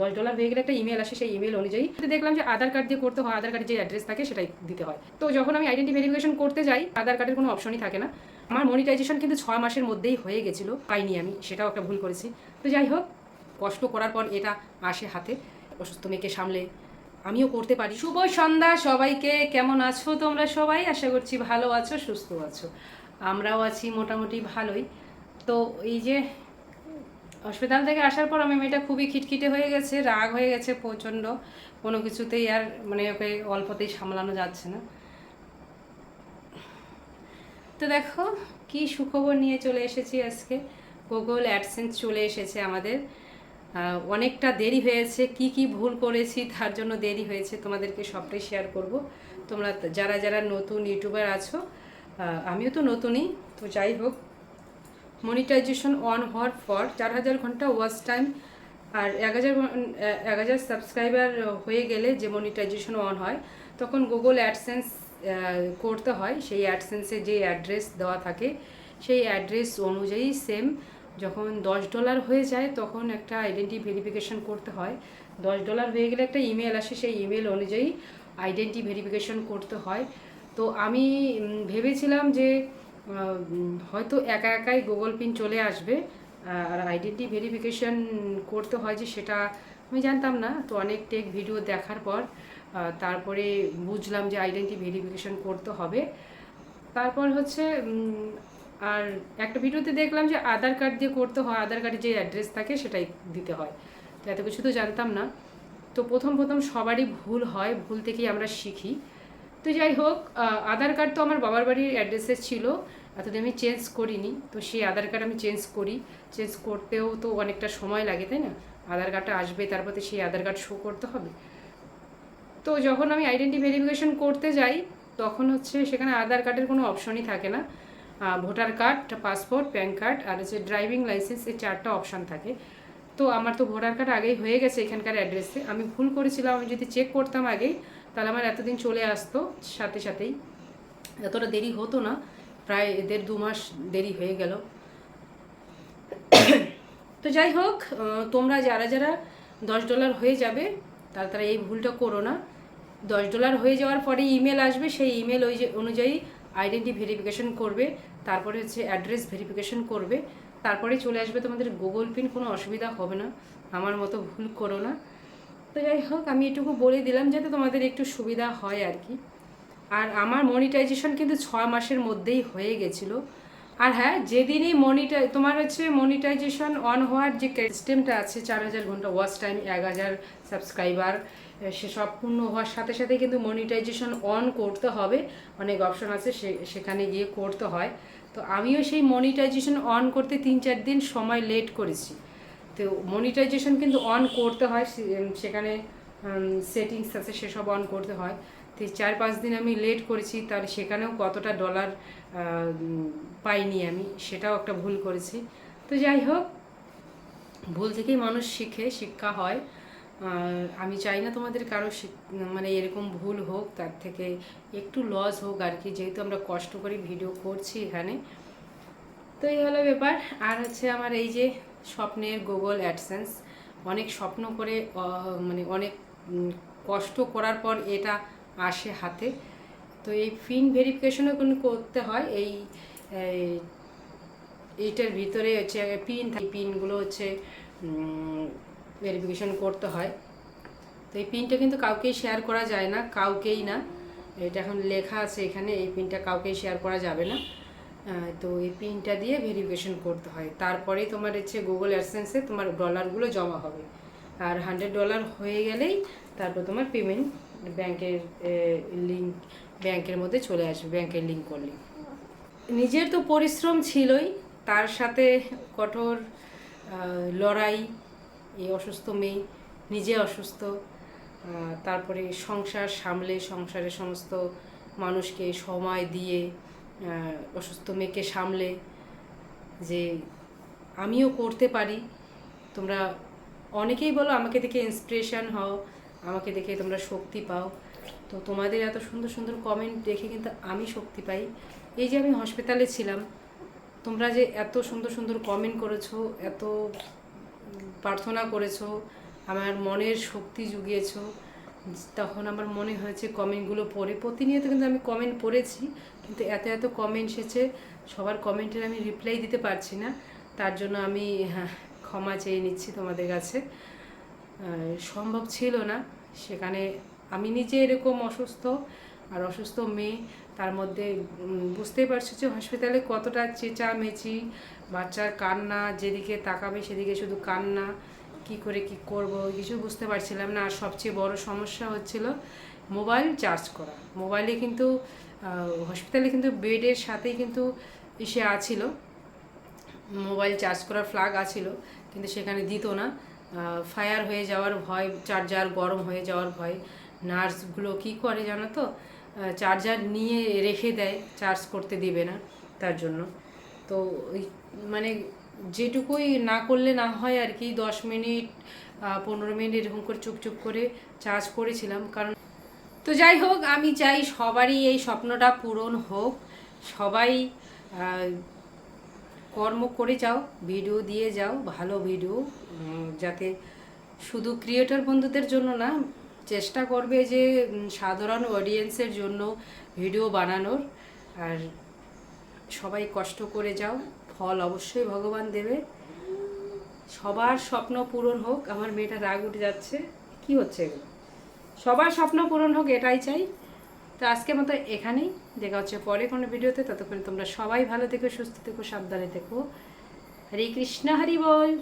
দশ ডলার হয়ে গেলে একটা ইমেল আসে, সেই ইমেল অনুযায়ী দেখলাম যে আধার কার্ড দিয়ে করতে হয়, আধার কার্ডের যে অ্যাড্রেস থাকে সেটাই দিতে হয়। তো যখন আমি আইডেন্টি ভেরিফিকেশন করতে যাই, আধার কার্ডের কোনো অপশনই থাকে না। আমার মনিটাইজেশন কিন্তু ছয় মাসের মধ্যেই হয়ে গেছিল, পাইনি আমি, সেটাও একটা ভুল করেছি। তো যাই হোক, কষ্ট করার পর এটা আসে হাতে, অসুস্থ মেয়েকে সামলে আমিও করতে পারি। শুভ সন্ধ্যা সবাইকে, কেমন আছো তোমরা সবাই? আশা করছি ভালো আছো, সুস্থ আছো। আমরাও আছি মোটামুটি ভালোই। তো এই যে হসপিটাল থেকে আসার পর আমি মেয়েটা খুবই খিটখিটে হয়ে গেছে, রাগ হয়ে গেছে প্রচণ্ড। কোনো কিছুতেই আর মানে ওকে অল্পতেই সামলানো যাচ্ছে না। তো দেখো, কি সুখবর নিয়ে চলে এসেছি আজকে। গুগল অ্যাডসেন্স চলে এসেছে আমাদের। অনেকটা দেরি হয়েছে, কি কি ভুল করেছি তার জন্য দেরি হয়েছে, তোমাদেরকে সবটাই শেয়ার করব। তোমরা যারা যারা নতুন ইউটিউবার আছো আমিও তো নতুনই, তো যাই হোক। মনিটাইজেশন অন হওয়ার পর চার হাজার ঘণ্টা ওয়াচ টাইম আর এক হাজার এক হাজার সাবস্ক্রাইবার হয়ে গেলে যে মনিটাইজেশন অন হয়, তখন গুগল অ্যাডসেন্স করতে হয়। সেই অ্যাডসেন্সে যে অ্যাড্রেস দেওয়া থাকে, সেই অ্যাড্রেস অনুযায়ী সেম যখন দশ ডলার হয়ে যায়, তখন একটা আইডেন্টি ভেরিফিকেশন করতে হয়। দশ ডলার হয়ে গেলে একটা ইমেল আসে, সেই ইমেল অনুযায়ী আইডেন্টি ভেরিফিকেশন করতে হয়। তো আমি ভেবেছিলাম যে হয়তো একা একাই গুগল পিন চলে আসবে, আর আইডেন্টি ভেরিফিকেশন করতে হয় যে সেটা আমি জানতাম না। তো অনেক টেক ভিডিও দেখার পর তারপরে বুঝলাম যে আইডেন্টি ভেরিফিকেশন করতে হবে। তারপর হচ্ছে আর একটা ভিডিওতে দেখলাম যে আধার কার্ড দিয়ে করতে হয়, আধার কার্ডে যে অ্যাড্রেস থাকে সেটাই দিতে হয়। এত কিছু তো জানতাম না। তো প্রথম প্রথম সবারই ভুল হয়, ভুল থেকেই আমরা শিখি। তো যাই হোক আধার কার্ড তো আমার বাবার বাড়ির অ্যাড্রেসে ছিল, এতদিন আমি চেঞ্জ করিনি, তো সেই আধার কার্ড আমি চেঞ্জ করি। চেঞ্জ করতেও তো অনেকটা সময় লাগে, তাই না? আধার কার্ডটা আসবে, তারপরে সেই আধার কার্ড শো করতে হবে। তো যখন আমি আইডেন্টি ভেরিফিকেশন করতে যাই, তখন হচ্ছে সেখানে আধার কার্ডের কোনো অপশনই থাকে না। Voter card passport PAN card আর হচ্ছে ড্রাইভিং লাইসেন্স এই চারটা অপশান থাকে। তো আমার তো ভোটার কার্ড আগেই হয়ে গেছে এখানকার অ্যাড্রেসে আমি ভুল করেছিলাম, আমি যদি চেক করতাম আগেই তাহলে আমার এতদিন চলে আসতো, সাথে সাথেই। এতটা দেরি হতো না, প্রায় দেড় দু মাস দেরি হয়ে গেল। তো যাই হোক তোমরা যারা যারা দশ ডলার হয়ে যাবে, তারা তারা এই ভুলটা করো না। দশ ডলার হয়ে যাওয়ার পরে ইমেল আসবে, সেই ইমেল ওই যে অনুযায়ী আইডেন্টি ভেরিফিকেশন করবে, তারপরে হচ্ছে অ্যাড্রেস ভেরিফিকেশন করবে। তারপরে চলে আসবে তোমাদের গুগল পিন কোনো অসুবিধা হবে না। আমার মতো ভুল করো না। তো যাই হোক, আমি এটুকু বলে দিলাম যাতে তোমাদের একটু সুবিধা হয় আর কি। আর আমার মনিটাইজেশন কিন্তু ছয় মাসের মধ্যেই হয়ে গেছিল। আর হ্যাঁ যেদিনই মনিটাই তোমার হচ্ছে মনিটাইজেশন অন হওয়ার যে সিস্টেমটা আছে, চার হাজার ঘণ্টা ওয়াচ টাইম এক হাজার সাবস্ক্রাইবার সেসব পূর্ণ হওয়ার সাথে সাথে কিন্তু মনিটাইজেশন অন করতে হবে। অনেক অপশন আছে, সে, সেখানে গিয়ে করতে হয়। তো আমিও সেই মনিটাইজেশন অন করতে তিন চার দিন সময় লেট করেছি। তো মনিটাইজেশন কিন্তু অন করতে হয় সেখানে সেটিংস আছে, সেসব অন করতে হয়। তো চার পাঁচ দিন আমি লেট করেছি, তাহলে সেখানেও কতটা ডলার পাইনি আমি, সেটাও একটা ভুল করেছি। তো যাই হোক, ভুল থেকেই মানুষ শিখে, শিক্ষা হয়। আমি চাই না তোমাদের কারও মানে এরকম ভুল হোক, তার থেকে একটু লস হোক আর কি, যেহেতু আমরা কষ্ট করে ভিডিও করছি এখানে। তো এই হলো ব্যাপার। আর হচ্ছে আমার এই যে স্বপ্নের গুগল অ্যাডসেন্স অনেক স্বপ্ন করে মানে অনেক কষ্ট করার পর এটা আসে হাতে। তো এই ফিন ভেরিফিকেশনও কিন্তু করতে হয় এই এই, এইটার ভিতরে হচ্ছে পিন থাকে পিনগুলো হচ্ছে ভেরিফিকেশন করতে হয়। তো এই পিনটা কিন্তু কাউকেই শেয়ার করা যায় না কাউকেই না। এটা এখন লেখা আছে এখানে এই পিনটা কাউকেই শেয়ার করা যাবে না। তো এই পিনটা দিয়ে ভেরিফিকেশন করতে হয়। তারপরেই তোমার হচ্ছে গুগল অ্যাডসেন্সে তোমার ডলারগুলো জমা হবে। আর হান্ড্রেড ডলার হয়ে গেলেই তারপর তোমার পেমেন্ট ব্যাংকের লিঙ্ক ব্যাংকের মধ্যে চলে আসবে, ব্যাংকের লিঙ্ক করলে। নিজের তো পরিশ্রম ছিলই, তার সাথে কঠোর লড়াই, এই অসুস্থ মেয়ে, নিজে অসুস্থ তারপরে সংসার সামলে, সংসারের সমস্ত মানুষকে সময় দিয়ে অসুস্থ মেয়েকে সামলে যে আমিও করতে পারি। তোমরা অনেকেই বলো আমাকে দেখে ইন্সপিরেশান হও, আমাকে দেখে তোমরা শক্তি পাও। তো তোমাদের এত সুন্দর সুন্দর কমেন্ট দেখে কিন্তু আমি শক্তি পাই। এই যে আমি হসপিটালে ছিলাম, তোমরা যে এত সুন্দর সুন্দর কমেন্ট করেছ, এত প্রার্থনা করেছ, আমার মনের শক্তি জুগিয়েছো তখন আমার মনে হয়েছে কমেন্টগুলো পড়ে। প্রতিনিয়ত কিন্তু আমি কমেন্ট পড়েছি কিন্তু এত এত কমেন্ট এসেছে সবার কমেন্টের আমি রিপ্লাই দিতে পারছি না। তার জন্য আমি হ্যাঁ, ক্ষমা চেয়ে নিচ্ছি তোমাদের কাছে। সম্ভব ছিল না। সেখানে আমি নিজে এরকম অসুস্থ আর অসুস্থ মেয়ে তার মধ্যে বুঝতেই পারছ যে হসপিটালে কতটা চেঁচামেচি বাচ্চার কান্না যেদিকে তাকাবে সেদিকে শুধু কান্না। কি করে কি করব, কিছু বুঝতে পারছিলাম না। আর সবচেয়ে বড় সমস্যা হচ্ছিল মোবাইল চার্জ করা। মোবাইলে কিন্তু হসপিটালে কিন্তু বেডের সাথেই কিন্তু এসে আছিল। মোবাইল চার্জ করার ফ্লাগ আছিল, কিন্তু সেখানে দিত না। ফায়ার হয়ে যাওয়ার ভয় চার্জার গরম হয়ে যাওয়ার ভয়। নার্সগুলো কি করে জানো তো? চার্জার নিয়ে রেখে দেয় চার্জ করতে দিবে না তার জন্য। তো ওই মানে যেটুকুই না করলে না হয় আর কি, দশ মিনিট পনেরো মিনিট এরকম করে চুপ চুপ করে চার্জ করেছিলাম। কারণ তো যাই হোক, আমি চাই সবারই এই স্বপ্নটা পূরণ হোক। সবাই কর্ম করে যাও, ভিডিও দিয়ে যাও, ভালো ভিডিও যাতে শুধু ক্রিয়েটর বন্ধুদের জন্য না, চেষ্টা করবে যে সাধারণ অডিয়েন্সের জন্য ভিডিও বানানোর। আর সবাই কষ্ট করে যাও। ফল অবশ্যই ভগবান দেবে। সবার স্বপ্ন পূরণ হোক, আমার মেয়েটা রাগ উঠে যাচ্ছে। কি হচ্ছে এগুলো? সবার স্বপ্ন পূরণ হোক, এটাই চাই। তো আজকের মতো এখানেই। দেখা হচ্ছে পরে কোনো ভিডিওতে। ততক্ষণ তোমরা সবাই ভালো থেকো, সুস্থ থেকো, সাবধানে থেকো। হরে কৃষ্ণ, হরি বল।